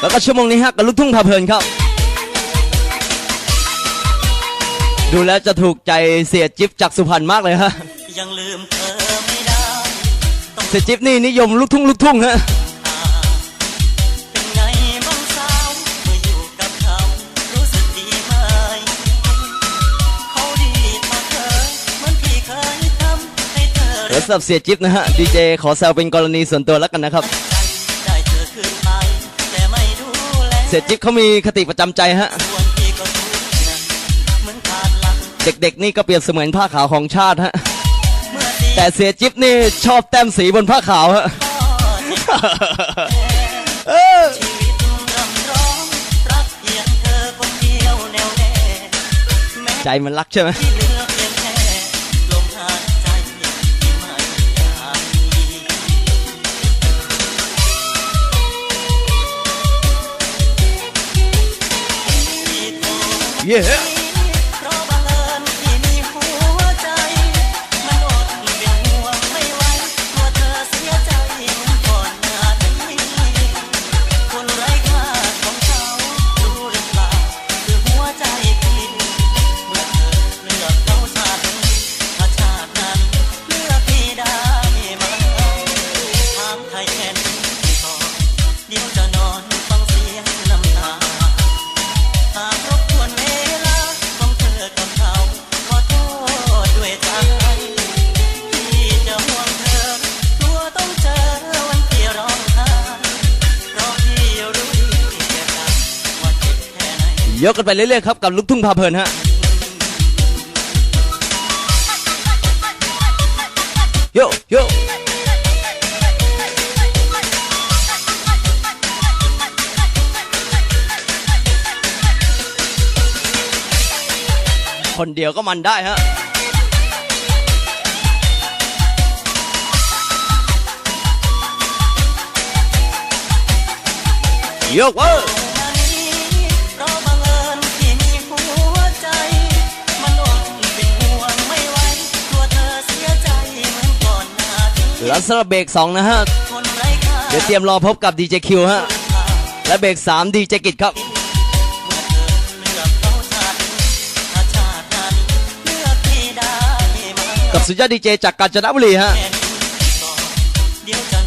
แล้วก็ชั่วโมงนี้ฮะกับลูกทุ่งพาเพลินครับ ดูแล้วจะถูกใจเสียจิ๊บจากสุพรรณมากเลยฮะยังลืมเธอไม่ได้ต้องเสียจิ๊บนี่นิยมลูกทุ่งลูกทุ่งฮะเป็นไงบ้างสาวเมื่ออยู่กับเขารู้สึกดีไหมเขาดีต่อเธอเหมือนที่เคยทำให้เธอแล้วสำหรับเสียจิ๊บนะฮะดีเจขอแซวเป็นกรณีส่วนตัวแล้วกันนะครับ เสียจิ๊บเขามีคติประจำใจฮะส่วนพี่ก็ทุกข์หนักเหมือนขาดหลักเด็กๆนี่ก็เปรียบเสมือนผ้าขาวของชาติฮะเมื่อดีแต่เสียจิ๊บนี่ชอบแต้มสีบนผ้าขาวฮะก็เจ็บเออชีวิตรำร้องรักเพียงเธอคนเดียวแน่วแน่แม้ใจมันรักใช่ไหม เยกกันไปเรื่อยๆครับกับลูกทุ่งพาเพลินฮะโยโยคนเดียวก็มันได้ฮะโยกเว้ย แล้วสำหรับเบรกสองนะฮะคนไร้ค่าเดี๋ยวเตรียมรอพบกับดีเจคิวฮะ และเบรกสามดีเจกิจครับเมื่อเธอเลือกเขาชาตินี้ถ้าชาติหน้านี้เลือกพี่ได้ไหมกับสุดยอดดีเจจากกาญจนบุรีฮะแค่นี้ก่อนเดี๋ยวจะ